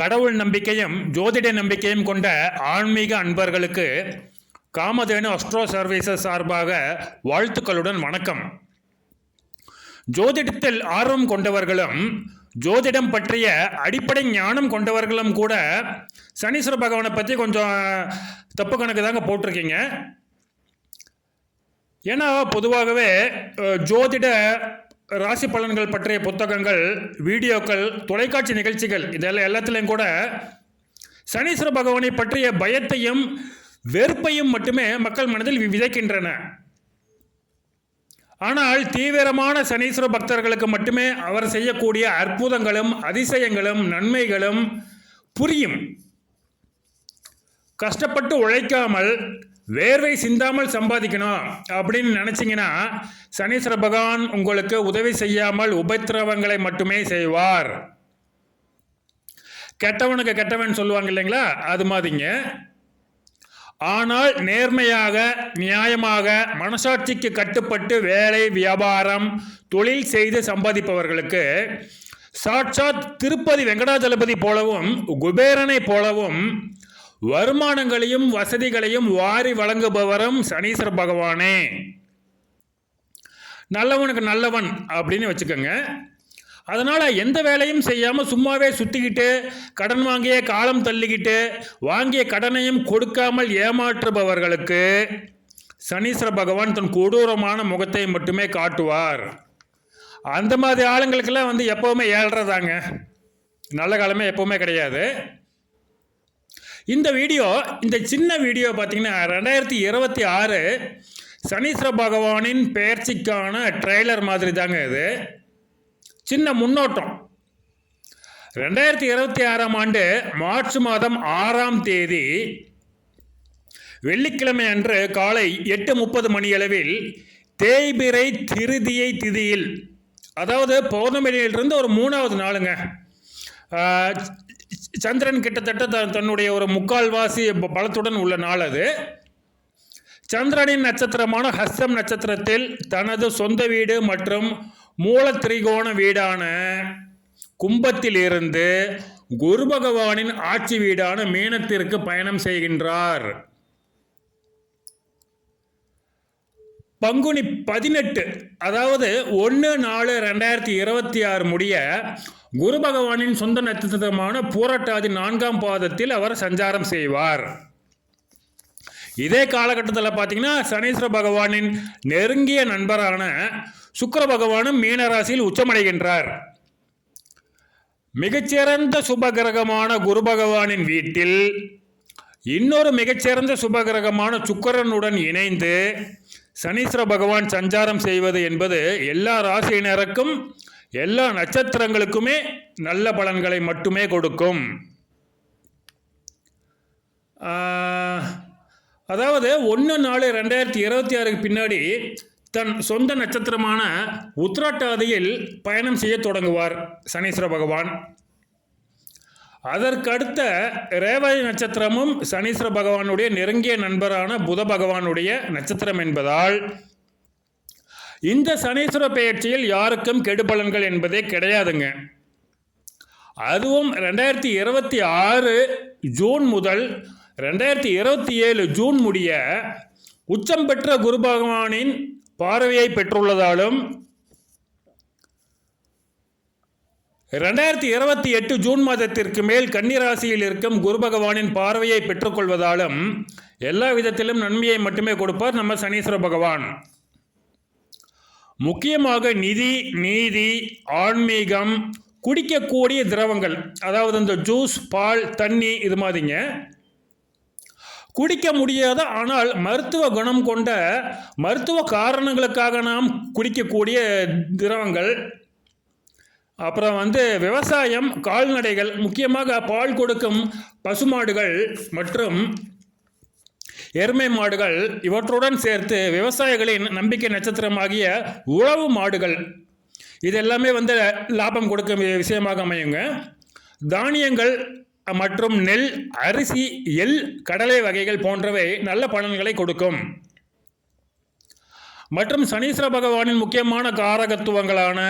கடவுள் நம்பிக்கையும் ஜோதிட நம்பிக்கையும் கொண்ட ஆன்மீக அன்பர்களுக்கு காமதேனு அஸ்ட்ரோ சர்வீசஸ் சார்பாக வாழ்த்துக்களுடன் வணக்கம். ஜோதிடத்தில் ஆர்வம் கொண்டவர்களும் ஜோதிடம் பற்றிய அடிப்படை ஞானம் கொண்டவர்களும் கூட சனீஸ்வர பகவானை பற்றி கொஞ்சம் தப்பு கணக்கு தாங்க போட்டிருக்கீங்க. ஏன்னா பொதுவாகவே ஜோதிட ராசி பலன்கள் பற்றிய புத்தகங்கள் வீடியோக்கள் தொலைக்காட்சி நிகழ்ச்சிகள் இதெல்லாம் எல்லாத்துலேயும் கூட சனீஸ்வர பகவானை பற்றிய பயத்தையும் வெறுப்பையும் மட்டுமே மக்கள் மனதில் விதைக்கின்றன. ஆனால் தீவிரமான சனீஸ்வர பக்தர்களுக்கு மட்டுமே அவர் செய்யக்கூடிய அற்புதங்களும் அதிசயங்களும் நன்மைகளும் புரியும். கஷ்டப்பட்டு உழைக்காமல் வேர்வை சிந்தாமல் சம்பாதிக்கணும் அப்படின்னு நினச்சிங்கன்னா சனீஸ்வர பகவான் உங்களுக்கு உதவி செய்யாமல் உபத்திரவங்களை மட்டுமே செய்வார். கெட்டவனுக்கு கெட்டவன் சொல்லுவாங்க இல்லைங்களா? அது மாதிரிங்க. ஆனால் நேர்மையாக நியாயமாக மனசாட்சிக்கு கட்டுப்பட்டு வேலை வியாபாரம் தொழில் செய்து சம்பாதிப்பவர்களுக்கு சாட்சாத் திருப்பதி வெங்கடாஜலபதி போலவும் குபேரனை போலவும் வருமானங்களையும் வசதிகளையும் வாரி வழங்குபவரும் சனீஸ்வர பகவானே. நல்லவனுக்கு நல்லவன் அப்படின்னு வச்சுக்கோங்க. அதனால் எந்த வேலையும் செய்யாமல் சும்மாவே சுற்றிக்கிட்டு கடன் வாங்கிய காலம் தள்ளிக்கிட்டு வாங்கிய கடனையும் கொடுக்காமல் ஏமாற்றுபவர்களுக்கு சனீஸ்வர பகவான் தன் கொடூரமான முகத்தை மட்டுமே காட்டுவார். அந்த மாதிரி ஆளுங்களுக்கெல்லாம் வந்து எப்போவுமே ஏழ்றதாங்க. நல்ல காலமே எப்போவுமே கிடையாது. இந்த வீடியோ இந்த சின்ன வீடியோ பார்த்தீங்கன்னா ரெண்டாயிரத்தி இருபத்தி ஆறு சனீஸ்வர பகவானின் பெயர்ச்சிக்கான ட்ரெய்லர் மாதிரி தாங்க இது. சின்ன முன்னோட்டம். ரெண்டாயிரத்தி இருபத்தி ஆறாம் ஆண்டு மார்ச் மாதம் ஆறாம் தேதி வெள்ளிக்கிழமை அன்று காலை எட்டு முப்பது மணியளவில் தேய்பிறை திருதியை திதியில் அதாவது பௌர்ணமியிலிருந்து ஒரு மூணாவது நாளுங்க. சந்திரன் கிட்டத்தட்ட த- தன்னுடைய ஒரு முக்கால்வாசி பலத்துடன் உள்ள நாள் அது சந்திரனின் நட்சத்திரமான ஹஸ்தம் நட்சத்திரத்தில் தனது சொந்த வீடு மற்றும் மூல திரிகோண வீடான கும்பத்தில் இருந்து குரு பகவானின் ஆட்சி வீடான மீனத்திற்கு பயணம் செய்கின்றார் பங்குனி பதினெட்டு அதாவது ஒன்று நாலு ரெண்டாயிரத்தி இருபத்தி ஆறு முடிய குரு பகவானின் சொந்த நட்சத்திரமான பூரட்டாதி நான்காம் பாதத்தில் அவர் சஞ்சாரம் செய்வார். இதே காலகட்டத்தில் பார்த்தீங்கன்னா சனீஸ்வர பகவானின் நெருங்கிய நண்பரான சுக்கர பகவானும் மீனராசியில் உச்சமடைகின்றார். மிகச்சிறந்த சுபகிரகமான குரு பகவானின் வீட்டில் இன்னொரு மிகச்சிறந்த சுபகிரகமான சுக்கரனுடன் இணைந்து சனீஸ்வர பகவான் சஞ்சாரம் செய்வது என்பது எல்லா ராசியினருக்கும் எல்லா நட்சத்திரங்களுக்குமே நல்ல பலன்களை மட்டுமே கொடுக்கும். அதாவது ஒன்று நாலு ரெண்டாயிரத்தி இருபத்தி ஆறுக்கு பின்னாடி தன் சொந்த நட்சத்திரமான உத்ராட்டாதியில் பயணம் செய்ய தொடங்குவார் சனீஸ்வர பகவான். அதற்கடுத்த ரேவதி நட்சத்திரமும் சனீஸ்வர பகவானுடைய நெருங்கிய நண்பரான புத பகவானுடைய நட்சத்திரம் என்பதால் இந்த சனீஸ்வர பெயர்ச்சியில் யாருக்கும் கெடுபலன்கள் என்பதே கிடையாதுங்க. அதுவும் ரெண்டாயிரத்தி இருபத்தி ஆறு ஜூன் முதல் ரெண்டாயிரத்தி இருபத்தி ஏழு ஜூன் முடிய உச்சம் பெற்ற குரு பகவானின் பார்வையை பெற்றுள்ளதாலும் ரெண்டாயிரத்தி இருபத்தி எட்டு ஜூன் மாதத்திற்கு மேல் கன்னிராசியில் இருக்கும் குரு பகவானின் பார்வையை பெற்றுக்கொள்வதாலும் எல்லா விதத்திலும் நன்மையை மட்டுமே கொடுப்பார் நம்ம சனீஸ்வர பகவான். முக்கியமாக நிதி நீதி ஆன்மீகம் குடிக்கக்கூடிய திரவங்கள் அதாவது இந்த ஜூஸ் பால் தண்ணி இது மாதிரிங்க குடிக்க முடியாத ஆனால் மருத்துவ குணம் கொண்ட மருத்துவ காரணங்களுக்காக நாம் குடிக்கக்கூடிய திரவங்கள் அப்புறம் வந்து விவசாயம் கால்நடைகள் முக்கியமாக பால் கொடுக்கும் பசுமாடுகள் மற்றும் எருமை மாடுகள் இவற்றுடன் சேர்த்து விவசாயிகளின் நம்பிக்கை நட்சத்திரமாகிய உழவு மாடுகள். இது எல்லாமே வந்து லாபம் கொடுக்கும் விஷயமாக அமையுங்க. தானியங்கள் மற்றும் நெல் அரிசி எள் கடலை வகைகள் போன்றவை நல்ல பலன்களை கொடுக்கும். மற்றும் சனீஸ்வர பகவானின் முக்கியமான காரகத்துவங்களான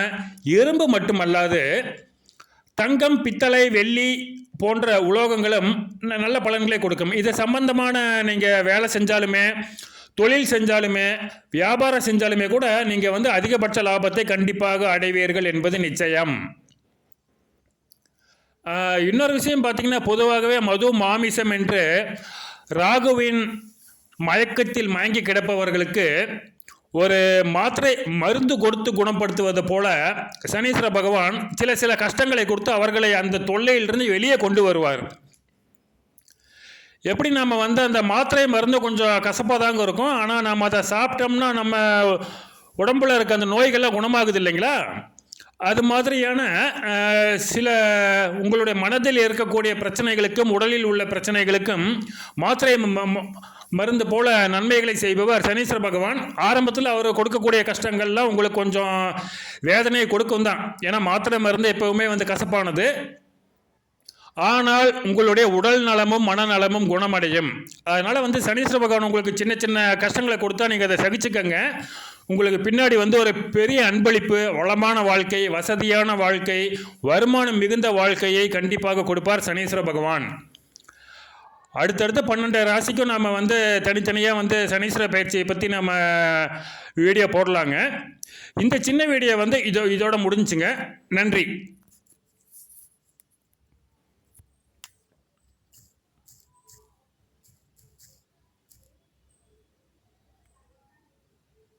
இரும்பு மட்டுமல்லாது தங்கம் பித்தளை வெள்ளி போன்ற உலோகங்களும் நல்ல பலன்களை கொடுக்கும். இது சம்பந்தமான நீங்கள் வேலை செஞ்சாலுமே தொழில் செஞ்சாலுமே வியாபாரம் செஞ்சாலுமே கூட நீங்கள் வந்து அதிகபட்ச லாபத்தை கண்டிப்பாக அடைவீர்கள் என்பது நிச்சயம். இன்னொரு விஷயம் பார்த்தீங்கன்னா பொதுவாகவே மது மாமிசம் என்று ராகுவின் மயக்கத்தில் மயங்கி கிடப்பவர்களுக்கு ஒரு மாத்திரை மருந்து கொடுத்து குணப்படுத்துவது போல சனீஸ்வர பகவான் சில சில கஷ்டங்களை கொடுத்து அவர்களை அந்த தொல்லையிலிருந்து வெளியே கொண்டு வருவார். எப்படி நம்ம வந்து அந்த மாத்திரை மருந்து கொஞ்சம் கசப்பாக தாங்க இருக்கும். ஆனால் நம்ம அதை சாப்பிட்டோம்னா நம்ம உடம்புல இருக்க அந்த நோய்கள்லாம் குணமாகுது இல்லைங்களா? அது மாதிரியான சில உங்களுடைய மனதில் இருக்கக்கூடிய பிரச்சனைகளுக்கும் உடலில் உள்ள பிரச்சனைகளுக்கும் மாத்திரை ம- ம- மருந்து போல நன்மைகளை செய்பவர் சனீஸ்வர பகவான். ஆரம்பத்தில் அவர் கொடுக்கக்கூடிய கஷ்டங்கள்லாம் உங்களுக்கு கொஞ்சம் வேதனையை கொடுக்கும் தான். ஏன்னா மாத்திரை மருந்து எப்பவுமே வந்து கசப்பானது. ஆனால் உங்களுடைய உடல் நலமும் மனநலமும் குணமடையும். அதனால் வந்து சனீஸ்வர பகவான் உங்களுக்கு சின்ன சின்ன கஷ்டங்களை கொடுத்தா நீங்கள் அதை சகிச்சுக்கங்க. உங்களுக்கு பின்னாடி வந்து ஒரு பெரிய அன்பளிப்பு வளமான வாழ்க்கை வசதியான வாழ்க்கை வருமானம் மிகுந்த வாழ்க்கையை கண்டிப்பாக கொடுப்பார் சனீஸ்வர பகவான். அடுத்தடுத்து பன்னெண்டு ராசிக்கும் நாம் வந்து தனித்தனியாக வந்து சனீஸ்வர பயிற்சியை பற்றி நம்ம வீடியோ போடலாங்க. இந்த சின்ன வீடியோ வந்து இதோ இதோட முடிஞ்சுங்க. நன்றி.